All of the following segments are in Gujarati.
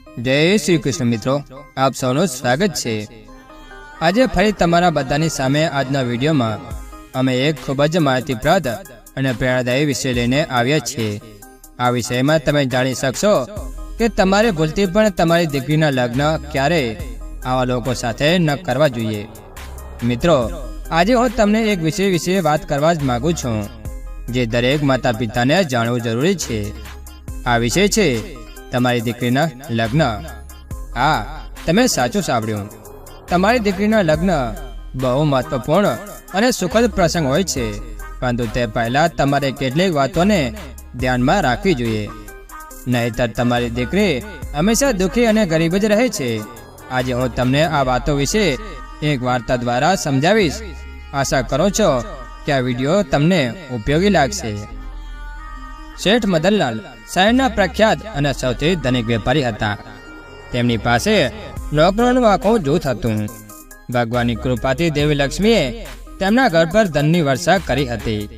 જય શ્રી કૃષ્ણ મિત્રો, આપ સૌનું સ્વાગત છે. આજે ફરી તમારા બધાની સામે આજના વિડીયોમાં અમે એક ખૂબ જ માહિતીપ્રદ અને પ્રેરણાદાયી વિષય લઈને આવ્યા છીએ. આ વિષયમાં તમે જાણી શકશો કે તમારે ભૂલથી પણ તમારી દીકરીના લગ્ન ક્યારે આવા લોકો સાથે ન કરવા જોઈએ. મિત્રો, આજે હું તમને એક વિષય વિશે વાત કરવા જ માગું છું, જે દરેક માતા પિતાને જાણવું જરૂરી છે. આ વિષય છે તમારી દીકરીના લગ્ન. હા, તમે સાચું સાંભળ્યું. તમારી દીકરીના લગ્ન બહુ મહત્વપૂર્ણ અને સુખદ પ્રસંગ હોય છે, પરંતુ તે પહેલાં તમારે કેટલીક વાતોને ધ્યાનમાં રાખવી જોઈએ. નહીતર તમારી દીકરી હંમેશા દુઃખી અને ગરીબ જ રહે છે. આજે હું તમને આ વાતો વિશે એક વાર્તા દ્વારા સમજાવીશ. આશા કરો છો કે આ વીડિયો તમને ઉપયોગી લાગશે. શેઠ મદનલાલ શહેરના પ્રખ્યાત અને સૌથી ધનિક વેપારી હતા. તેમની પાસે નોકરોનું આખું જૂથ હતું. ભગવાનની કૃપાથી દેવી લક્ષ્મીએ તેમના ઘર પર ધનની વર્ષા કરી હતી.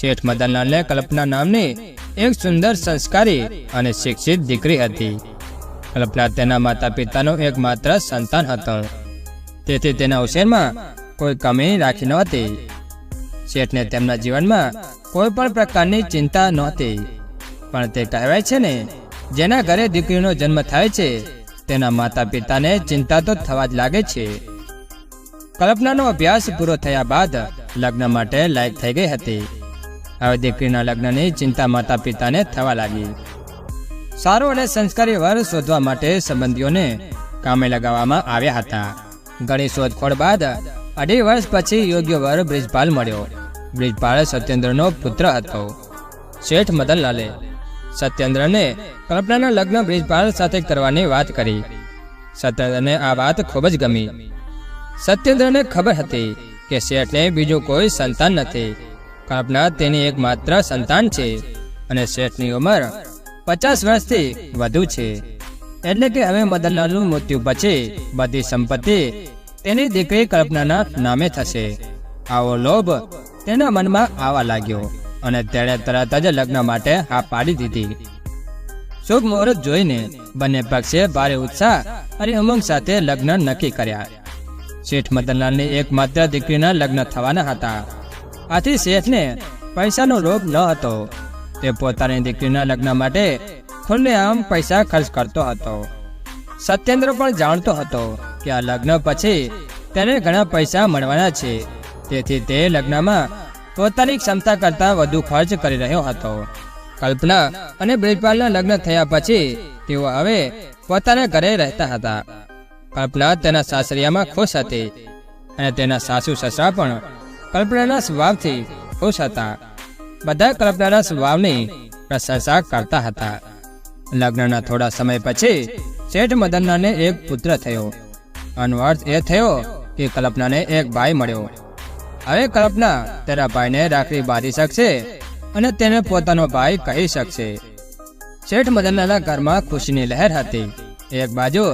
શેઠ મદનલાલને કલ્પના નામની એક સુંદર સંસ્કારી અને શિક્ષિત દીકરી હતી. કલ્પના તેના માતા પિતાનું એકમાત્ર સંતાન હતો. તેથી તેના ઉછેરમાં કોઈ કમી રાખી નહોતી. શેઠને તેમના જીવનમાં કોઈ પણ પ્રકારની ચિંતા નહોતી. પણ તે કહેવાય છે ને? જેના ઘરે દીકરીનો જન્મ થાય છે, તેના માતા પિતાને ચિંતા તો થવા જ લાગે છે. કલ્પનાનો અભ્યાસ પૂરો થયા બાદ લગ્ન માટે લાયક થઈ ગઈ હતી. હવે દીકરીના લગ્નની ચિંતા માતા પિતાને થવા લાગી. સારો અને સંસ્કારી વર શોધવા માટે સંબંધીઓને કામે લગાવવામાં આવ્યા હતા. ઘણી શોધખોળ બાદ અઢી વર્ષ પછી યોગ્ય વર બ્રિજપાલ મળ્યો. બ્રિજપાલ સત્યેન્દ્રનો પુત્ર હતો. શેઠ મદનલાલે સત્યેન્દ્રને કલ્પનાના લગ્ન બ્રિજપાલ સાથે કરવાની વાત કરી. સત્યેન્દ્રને આ વાત ખૂબ જ ગમી. સત્યેન્દ્રને ખબર હતી કે શેઠને બીજું કોઈ સંતાન નથી. કલ્પના તેની એકમાત્ર સંતાન છે અને શેઠની ઉંમર પચાસ વર્ષથી વધુ છે. એટલે કે હવે મદનલાલનું મૃત્યુ પછી બધી સંપત્તિ તેની દીકરી કલ્પનાના નામે થશે. આવો લોભ તેના મનમાં આવવા લાગ્યો. અને તેણે તરત જ લગ્ન માટે હા પાડી દીધી. શુભ મુહૂર્ત જોઈને બંને પક્ષે ભારે ઉત્સાહ અને ઉમંગ સાથે લગ્ન નક્કી કર્યા. શેઠ મદનલાલની એકમાત્ર દીકરીના લગ્ન થવાના હતા. આથી શેઠને પૈસાનો લોભ ન હતો. તે પોતાની દીકરીના લગ્ન માટે ખુલ્લેઆમ પૈસા ખર્ચ કરતો હતો. સત્યેન્દ્ર પણ જાણતો હતો કે આ લગ્ન પછી તેને ઘણા પૈસા મળવાના છે. તેથી તે લગ્નમાં પોતાની ક્ષમતા કરતાં વધુ ખર્ચ કરી રહ્યો હતો. કલ્પના અને બ્રિજપાલના લગ્ન થયા પછી તેઓ હવે પોતાના ઘરે રહેતા હતા. કલ્પના તેના સાસરિયામાં ખુશ હતી અને તેના સાસુ સસરા પણ કલ્પનાના સ્વભાવથી ખુશ હતા. બધા કલ્પનાના સ્વભાવની પ્રશંસા કરતા હતા. લગ્નના થોડા સમય પછી શેઠ મદનલાને એક પુત્ર થયો. આનો એ થયો કે કલ્પનાને એક ભાઈ મળ્યો. હવે કલ્પના, તારા ભાઈને રાખડી બાંધી શકશે અને તેને પોતાનો ભાઈ કહી શકશે. શેઠ મદનલાના ઘરમાં ખુશીની લહેર હતી. એક બાજુ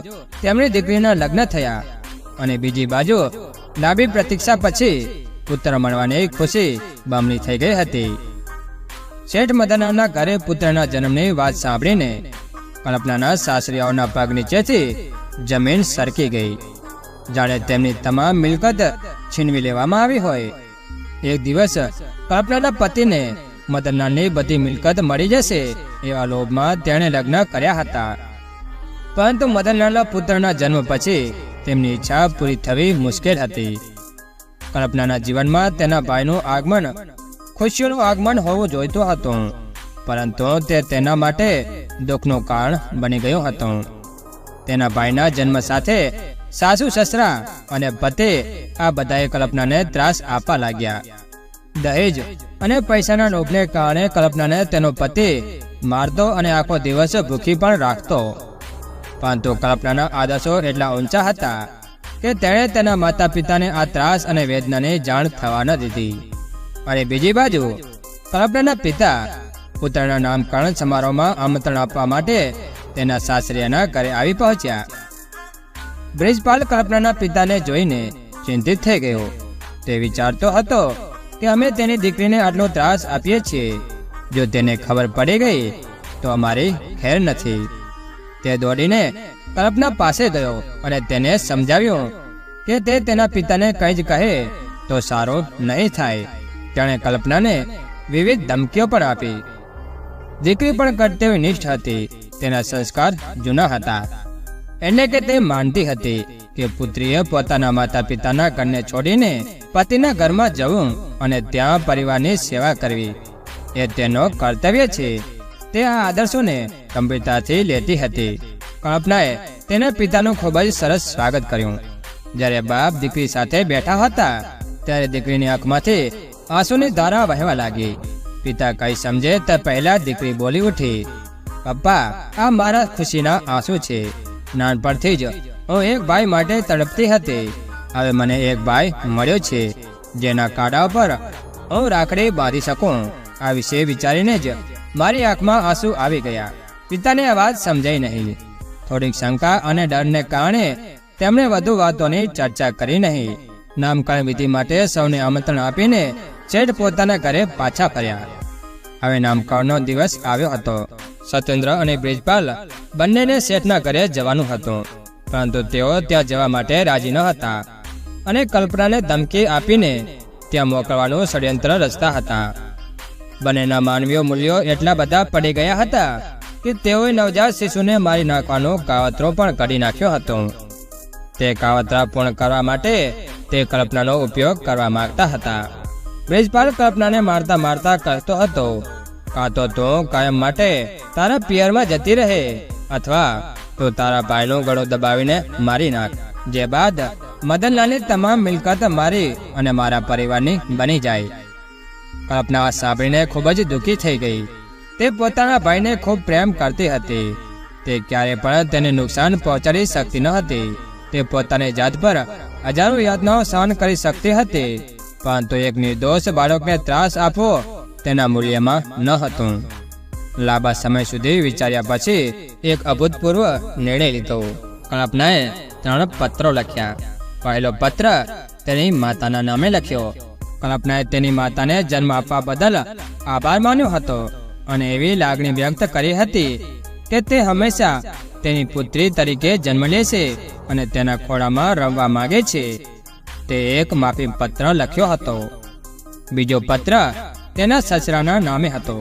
તેમની દીકરીના લગ્ન થયા અને બીજી બાજુ લાંબી પ્રતીક્ષા પછી પુત્ર મળવાની ખુશી બમણી થઈ ગઈ હતી. શેઠ મદનલાલના ઘરે પુત્રના જન્મની વાત સાંભળીને કલ્પનાના સાસરીઓના પગ નીચેથી જમીન સરકી ગઈ. જાણે તેમની તમામ મિલકત છીનવી લેવામાં આવી હોય. એક દિવસ કલ્પનાના પતિને મદનલાલની બધી મિલકત મળી જશે એવા લોભમાં તેણે લગ્ન કર્યા હતા. પરંતુ મદનલાલના પુત્રના જન્મ પછી તેમની ઈચ્છા પૂરી થવી મુશ્કેલ હતી. કલ્પનાના જીવનમાં તેના ભાઈનું આગમન ખુશીઓનું આગમન હોવું જોઈતું હતું, પરંતુ તે તેના માટે દુઃખનું કારણ બની ગયું હતું. તેના ભાઈના જન્મ સાથે સાસુ, સસરા અને પતે આ બધાએ કલ્પનાને ત્રાસ આપવા લાગ્યા. દહેજ અને પૈસાના લોભને કારણે કલ્પનાને તેનો પતિ મારતો અને આખો દિવસ ભૂખી પણ રાખતો. પરંતુ કલ્પનાના આદર્શો એટલા ઊંચા હતા કે તેણે તેના માતા પિતાને આ ત્રાસ અને વેદનાની જાણ થવા ન દીધી. અને બીજી બાજુ, કલ્પનાના પિતા પુત્રના નામકરણ સમારોહમાં આમંત્રણ આપવા માટે તેના સાસરિયાના ઘરે આવી પહોંચ્યા. બ્રિજપાલ કલ્પનાના પિતાને જોઈને ચિંતિત થઈ ગયો. તે વિચારતો હતો કે અમે તેની દીકરીને આટલો ત્રાસ આપીએ છીએ. જો તેને ખબર પડી ગઈ, તો અમારી ખેર નથી. તે દોડીને કલ્પના પાસે ગયો અને તેને સમજાવ્યું કે તે તેના પિતાને કંઈ જ કહે તો સારું નહીં થાય. તેણે કલ્પનાને વિવિધ ધમકીઓ પણ આપી. દીકરી પણ કર્તવ્યનિષ્ઠ હતી. તેના સંસ્કાર જૂના હતા. એટલે કે તે માનતી હતી કે પુત્રીએ પોતાના માતા પિતાના ઘરને છોડીને પતિના ઘરમાં જવું અને ત્યાં પરિવારની સેવા કરવી. એ તેનો કર્તવ્ય છે. તે આ આદર્શોને ગંભીરતાથી લેતી હતી. કલ્પનાએ તેના પિતાનું ખૂબ જ સરસ સ્વાગત કર્યું. જ્યારે બાપ દીકરી સાથે બેઠા હતા, ત્યારે દીકરીની આંખમાંથી આંસુની ધારા વહેવા લાગી. પિતા કઈ સમજે તે પહેલા દીકરી બોલી ઉઠી, પપ્પા, આ મારા ખુશીના આંસુ છે. નાનપણથી જ. હું એક ભાઈ માટે તડપતી હતી. હવે મને એક ભાઈ મળ્યો છે, જેના કાંડા પર હું રાખડી બાંધી શકું. આ વિશે વિચારીને જ મારી આંખમાં આંસુ આવી ગયા. પિતાને આ વાત સમજાઈ નહીં. થોડીક શંકા અને ડરને કારણે તેમણે વધુ વાતોની ચર્ચા કરી નહીં. નામકરણ વિધિ માટે સૌને આમંત્રણ આપીને શેઠ પોતાના ઘરે પાછા ફર્યા. હવે નામકરણનો દિવસ આવ્યો હતો. સત્યેન્દ્ર અને બ્રિજપાલ બંનેને શેઠના ઘરે જવાનું હતું. પરંતુ તેઓ ત્યાં જવા માટે રાજી ન હતા અને કલ્પનાને ધમકી આપીને ત્યાં મોકલવાનું ષડયંત્ર રચતા હતા. બંનેના માનવીય મૂલ્યો એટલા બધા પડી ગયા હતા કે તેઓએ નવજાત શિશુને મારી નાખવાનો કાવતરો પણ કરી નાખ્યો હતો. તે કાવતરા પૂર્ણ કરવા માટે તે કલ્પનાનો ઉપયોગ કરવા માંગતા હતા. બ્રિજપાલ કલ્પનાને મારતા મારતા કહેતો હતો કાં તો તું કાયમ માટે તારા પિયરમાં જતી રહે, અથવા તું તારા ભાઈનો ગળો દબાવીને મારી નાખ. જે બાદ મદનલાલની તમામ મિલકત મારી અને મારા પરિવારની બની જાય. કલ્પના સાંભળીને ખૂબ જ દુઃખી થઈ ગઈ. તે પોતાના ભાઈને ખૂબ પ્રેમ કરતી હતી. તે ક્યારે પણ તેને નુકસાન પહોંચાડી શકતી ન હતી. તે પોતાની જાત પર હજારો યાતનાઓ સહન કરી શકતી હતી. પરંતુ એક નિર્દોષ બાળકને ત્રાસ આપવો તેના મૂલ્યમાં ન હતું. લાંબા સમય સુધી વિચાર્યા પછી એક અભૂતપૂર્વ નિર્ણય લીધો. કલ્પનાએ ત્રણ પત્રો લખ્યા. પહેલો પત્ર તેની માતાના નામે લખ્યો. કલ્પનાએ તેની માતાને જન્મ આપવા બદલ આભાર માન્યો હતો અને એવી લાગણી વ્યક્ત કરી હતી કે તે હંમેશા તેની પુત્રી તરીકે જન્મ લેશે અને તેના ખોળામાં રમવા માગે છે. તે એક માફી પત્ર લખ્યો હતો. બીજો પત્ર તેના સસરાના નામે હતો.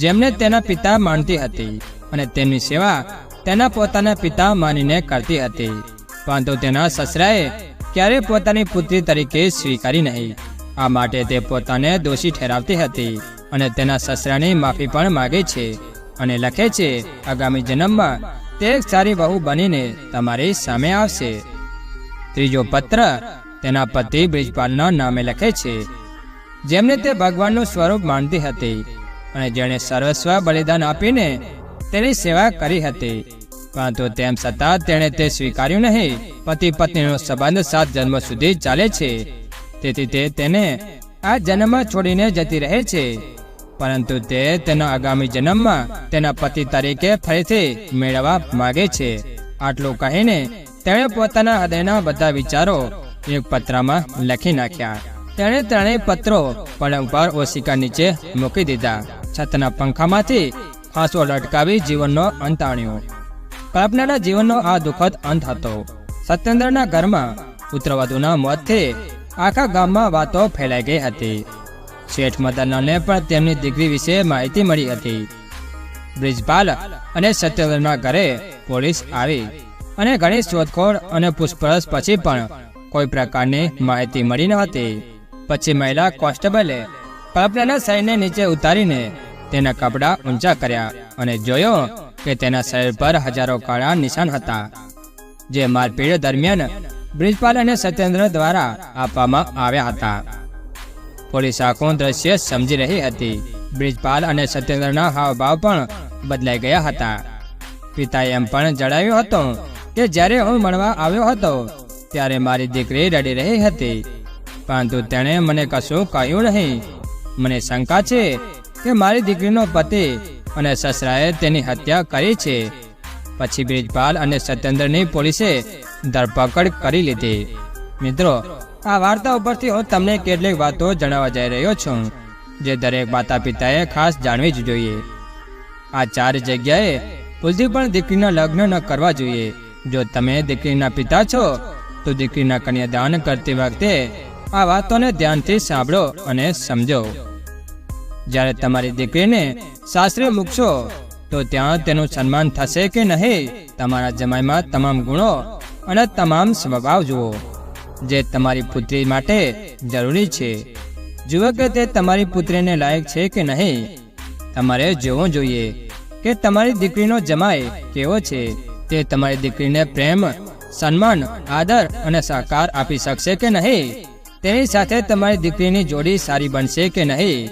જેમને તેના પિતા માનતી હતી અને તેમની સેવા તેના પોતાના પિતા માનીને કરતી હતી. પરંતુ તેના સસરાએ ક્યારે પોતાની પુત્રી તરીકે સ્વીકારી નહીં. આ માટે તે પોતાને દોષી ઠેરાવતી હતી અને તેના સસરાની માફી પણ માગે છે અને લખે છે, આગામી જન્મમાં તે એક સારી વહુ બનીને તમારી સામે આવશે. ત્રીજો પત્ર તેના પતિ બ્રિજપાલના નામે લખે છે જેમને તે ભગવાનનું સ્વરૂપ માનતી હતી અને જેણે સર્વસ્વ બલિદાન આપીને તેની સેવા કરી હતી. પરંતુ તેમ છતાં તેણે તે સ્વીકાર્યું નહીં. પતિ પત્નીનો સંબંધ સાત જન્મ સુધી ચાલે છે. તેથી તે તેને આ જન્મમાં છોડીને જતી રહે છે. પરંતુ તે તેના આગામી જન્મમાં તેના પતિ તરીકે ફરીથી મેળવવા માગે છે. આટલું કહીને તેણે પોતાના હૃદયના બધા વિચારો એક પત્રમાં લખી નાખ્યા. તેણે ત્રણેય પત્રો પલંગ પર ઓશિકા નીચે મૂકી દીધા. છતના પંખામાંથી ફાંસો લટકાવી જીવનનો અંત આણ્યો. કલ્પનાના જીવનનો આ દુઃખદ અંત હતો. સત્યેન્દ્રના ઘરમાં પુત્રવધુના મોતથી આખા ગામમાં વાતો ફેલાઈ ગઈ હતી. શેઠ મદનલાલને પણ તેમની દીકરી વિશે માહિતી મળી હતી. બ્રિજપાલ અને સત્યેન્દ્રના ઘરે પોલીસ આવી અને ઘણી શોધખોળ અને પૂછપરછ પછી પણ કોઈ પ્રકારની માહિતી મળી ન હતી. પછી મહિલા કોન્સ્ટેબલે કલ્પનાના શરીરને નીચે ઉતારીને તેના કપડાં ઊંચા કર્યા અને જોયો કે તેના શરીર પર હજારો કાળા નિશાન હતા, જે મારપીટ દરમિયાન બ્રિજપાલ અને સત્યેન્દ્ર દ્વારા આપવામાં આવ્યા હતા. પોલીસ આખું દ્રશ્ય સમજી રહી હતી. બ્રિજપાલ અને સત્યેન્દ્રના હાવભાવ પણ બદલાઈ ગયા હતા. પિતાએ એમ પણ જણાવ્યું હતું કે જ્યારે હું મળવા આવ્યો હતો, ત્યારે મારી દીકરી રડી રહી હતી. પરંતુ તેણે મને કશું કહ્યું નહીં. મને શંકા છે કે મારી દીકરીનો પતિ અને સસરાએ તેની હત્યા કરી છે. પછી બ્રિજપાલ અને સત્યેન્દ્રની પોલીસે ધરપકડ કરી લીધી. મિત્રો, આ વાર્તા ઉપરથી હું તમને કેટલીક વાતો જણાવવા જઈ રહ્યો છું, જે દરેક માતા પિતાએ ખાસ જાણવી જ જોઈએ. આ ચાર જગ્યાએ ભૂલથી પણ દીકરીના લગ્ન ન કરવા જોઈએ. જો તમે દીકરીના પિતા છો, તો દીકરીના કન્યાદાન કરતી વખતે આ વાતોને ધ્યાનથી સાંભળો અને સમજો. જ્યારે તમારી દીકરીને સાસરે મૂકશો, તો ત્યાં તેનું સન્માન થશે કે નહીં, તમારા જમાઈમાં તમામ ગુણો અને તમામ સ્વભાવ જુઓ. જે તમારી પુત્રી માટે જરૂરી છે. જુઓ કે તે તમારી પુત્રીને લાયક છે કે નહીં. તમારે જોવું જોઈએ કે તમારી દીકરીનો જમાઈ કેવો છે. તે તમારી દીકરીને પ્રેમ, સન્માન, આદર અને સહકાર આપી શકશે કે નહીં? તેની સાથે તમારી દીકરીની જોડી સારી બનશે કે નહીં?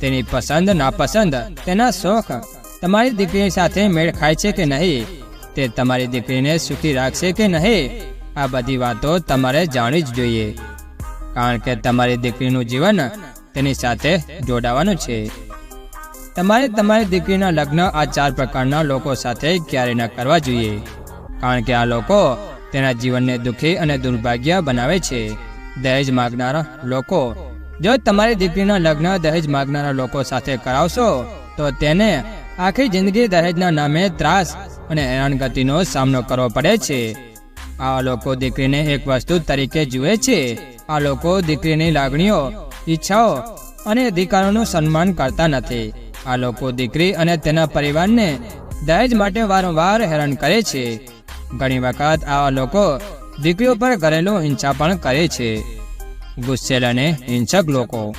તેની પસંદ, નાપસંદ, તેના શોખ, તમારી દીકરી સાથે મેળ ખાય છે કે નહીં? તે તમારી દીકરીને સુખી રાખશે કે નહીં? આ બધી વાતો તમારે જાણવી જ જોઈએ. કારણ કે તમારી દીકરીનું જીવન તેની સાથે જોડાવાનું છે. તમારે તમારી દીકરીના લગ્ન આ ચાર પ્રકારના લોકો સાથે ક્યારે ન કરવા જોઈએ. કારણ કે આ લોકો તેના જીવનને દુઃખી અને દુર્ભાગ્ય બનાવે છે. દહેજ માગનારા લોકો. જો તમારી દીકરીના લગ્ન દહેજ માગનારા લોકો સાથે કરાવશો, તો તેને આખી જિંદગી દહેજના નામે ત્રાસ અને હેરાનગતિનો સામનો કરવો પડે છે. આ લોકો દીકરીને એક વસ્તુ તરીકે જુએ છે. આ લોકો દીકરીની લાગણીઓ, ઈચ્છાઓ અને અધિકારોનું સન્માન કરતા નથી. આ લોકો દીકરી અને તેના પરિવારને દહેજ માટે વારંવાર હેરાન કરે છે. ઘણી વખત આવા લોકો દીકરીઓ પર કરેલો હિંસા પણ કરે છે. ગુસ્સેલ અને હિંસક લોકો.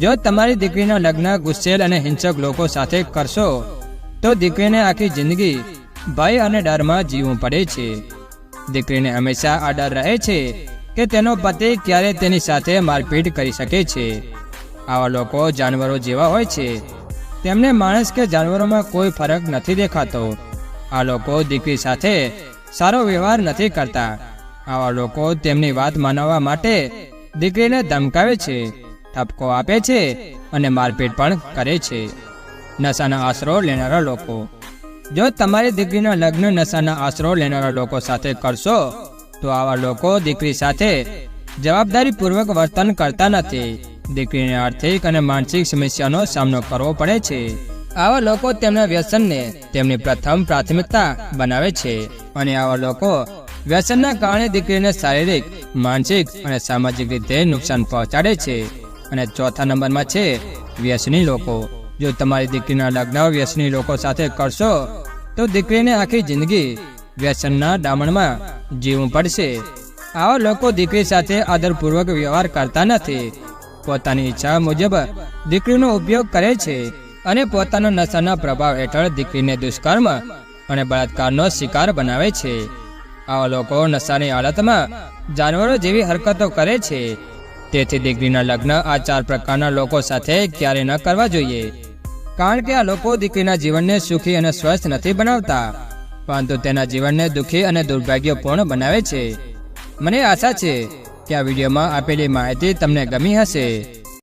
જો તમારી દીકરીના લગ્ન ગુસ્સેલ અને હિંસક લોકો સાથે કરશો, તો દીકરીને આખી જિંદગી ભય અને ડરમાં જીવવું પડે છે. દીકરીને હંમેશા આ ડર રહે છે કે તેનો પતિ ક્યારે તેની સાથે મારપીટ કરી શકે છે. આવા લોકો જાનવરો જેવા હોય છે. તેમને માણસ કે જાનવરોમાં કોઈ ફરક નથી દેખાતો. આ લોકો દીકરી સાથે સારો વ્યવહાર નથી કરતા. આવા લોકો તેમની વાત માનવા માટે દીકરીને ધમકાવે છે, ઠપકો આપે છે અને મારપીટ પણ કરે છે. નશાના આશરો લેનારા લોકો. જો તમારી દીકરીના લગ્ન નશાના આશરો લેનારા લોકો સાથે કરશો, તો આવા લોકો દીકરી સાથે જવાબદારીપૂર્વક વર્તન કરતા નથી. દીકરીને આર્થિક અને માનસિક સમસ્યાનો સામનો કરવો પડે છે. આવા લોકો તેમના વ્યસનને તેમની પ્રથમ પ્રાથમિકતા બનાવે છે અને આવા લોકો વ્યસનના કારણે દીકરીને શારીરિક, માનસિક અને સામાજિક રીતે નુકસાન પહોંચાડે છે. અને ચોથા નંબરમાં છે વ્યસની લોકો. જો તમારી દીકરીના લગ્ન વ્યસની લોકો સાથે કરશો, તો દીકરીને આખી જિંદગી વ્યસનના ડામણમાં જીવવું પડશે. આવા લોકો દીકરી સાથે આદરપૂર્વક વ્યવહાર કરતા નથી. પોતાની ઈચ્છા મુજબ દીકરીનો ઉપયોગ કરે છે. અને પોતાના નશાના પ્રભાવ હેઠળ દીકરીને દુષ્કર્મ અને બળાત્કારનો શિકાર બનાવે છે. આવા લોકો નશાની હાલતમાં જાનવરો જેવી હરકતો કરે છે. તેથી દીકરીના લગ્ન આ ચાર પ્રકારના લોકો સાથે ક્યારેય ન કરવા જોઈએ. કારણ કે આ લોકો દીકરીના જીવનને સુખી અને સ્વસ્થ નથી બનાવતા, પરંતુ તેના જીવનને દુઃખી અને દુર્ભાગ્યપૂર્ણ બનાવે છે. મને આશા છે કે આ વિડીયોમાં આપેલી માહિતી તમને ગમી હશે.